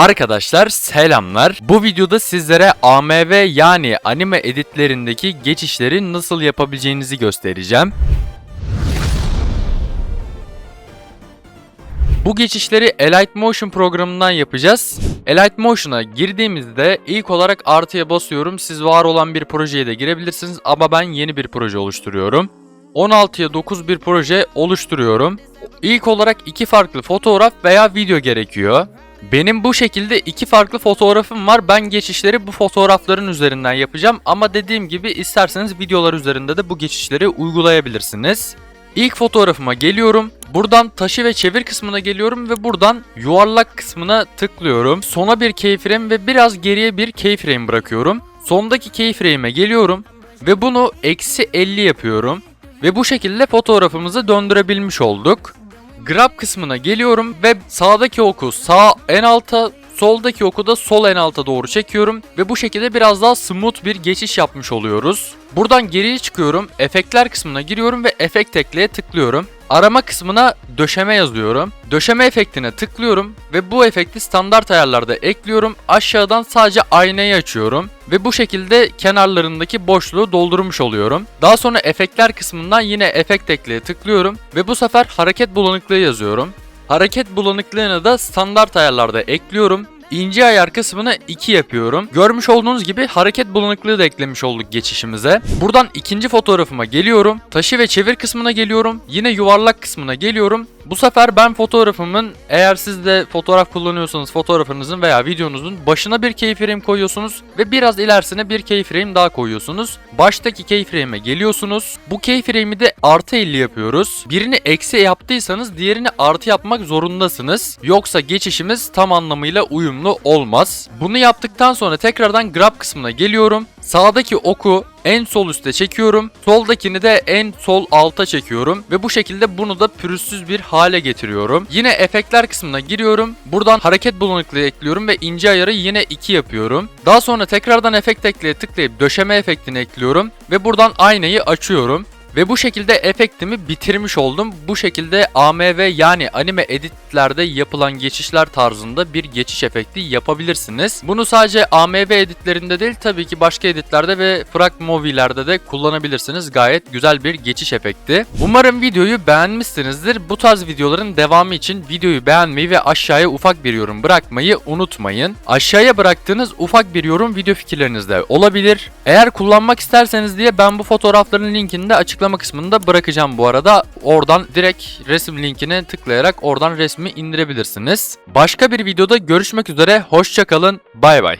Arkadaşlar selamlar. Bu videoda sizlere AMV yani anime editlerindeki geçişleri nasıl yapabileceğinizi göstereceğim. Bu geçişleri Elite Motion programından yapacağız. Elite Motion'a girdiğimizde ilk olarak artıya basıyorum. Siz var olan bir projeye de girebilirsiniz ama ben yeni bir proje oluşturuyorum. 16'ya 9 bir proje oluşturuyorum. İlk olarak iki farklı fotoğraf veya video gerekiyor. Benim bu şekilde iki farklı fotoğrafım var. Ben geçişleri bu fotoğrafların üzerinden yapacağım ama dediğim gibi isterseniz videolar üzerinde de bu geçişleri uygulayabilirsiniz. İlk fotoğrafıma geliyorum. Buradan taşı ve çevir kısmına geliyorum ve buradan yuvarlak kısmına tıklıyorum. Sona bir keyframe ve biraz geriye bir keyframe bırakıyorum. Sondaki keyframe'e geliyorum ve bunu eksi 50 yapıyorum. Ve bu şekilde fotoğrafımızı döndürebilmiş olduk. Grab kısmına geliyorum ve sağdaki oku sağ en alta, soldaki oku da sol en alta doğru çekiyorum ve bu şekilde biraz daha smooth bir geçiş yapmış oluyoruz. Buradan geriye çıkıyorum, efektler kısmına giriyorum ve efekt ekleye tıklıyorum. Arama kısmına döşeme yazıyorum. Döşeme efektine tıklıyorum ve bu efekti standart ayarlarda ekliyorum. Aşağıdan sadece aynayı açıyorum ve bu şekilde kenarlarındaki boşluğu doldurmuş oluyorum. Daha sonra efektler kısmından yine efekt ekleye tıklıyorum ve bu sefer hareket bulanıklığı yazıyorum. Hareket bulanıklığını da standart ayarlarda ekliyorum. İnce ayar kısmını 2 yapıyorum. Görmüş olduğunuz gibi hareket bulanıklığı da eklemiş olduk geçişimize. Buradan ikinci fotoğrafıma geliyorum. Taşı ve çevir kısmına geliyorum. Yine yuvarlak kısmına geliyorum. Bu sefer ben fotoğrafımın eğer siz de fotoğraf kullanıyorsanız fotoğrafınızın veya videonuzun başına bir keyframe koyuyorsunuz ve biraz ilerisine bir keyframe daha koyuyorsunuz. Baştaki keyframe'e geliyorsunuz. Bu keyframe'i de artı 50 yapıyoruz. Birini eksi yaptıysanız diğerini artı yapmak zorundasınız. Yoksa geçişimiz tam anlamıyla uyumlu olmaz. Bunu yaptıktan sonra tekrardan grab kısmına geliyorum. Sağdaki oku en sol üste çekiyorum. Soldakini de en sol alta çekiyorum. Ve bu şekilde bunu da pürüzsüz bir hale getiriyorum. Yine efektler kısmına giriyorum. Buradan hareket bulanıklığı ekliyorum ve ince ayarı yine 2 yapıyorum. Daha sonra tekrardan efekt ekleye tıklayıp döşeme efektini ekliyorum. Ve buradan aynayı açıyorum. Ve bu şekilde efektimi bitirmiş oldum. Bu şekilde AMV yani anime editlerde yapılan geçişler tarzında bir geçiş efekti yapabilirsiniz. Bunu sadece AMV editlerinde değil tabii ki başka editlerde ve frag movie'lerde de kullanabilirsiniz. Gayet güzel bir geçiş efekti. Umarım videoyu beğenmişsinizdir. Bu tarz videoların devamı için videoyu beğenmeyi ve aşağıya ufak bir yorum bırakmayı unutmayın. Aşağıya bıraktığınız ufak bir yorum video fikirlerinizde olabilir. Eğer kullanmak isterseniz diye ben bu fotoğrafların linkini de açıklama kısmında bırakacağım bu arada. Oradan direkt resim linkine tıklayarak oradan resmi indirebilirsiniz. Başka bir videoda görüşmek üzere. Hoşçakalın. Bay bay.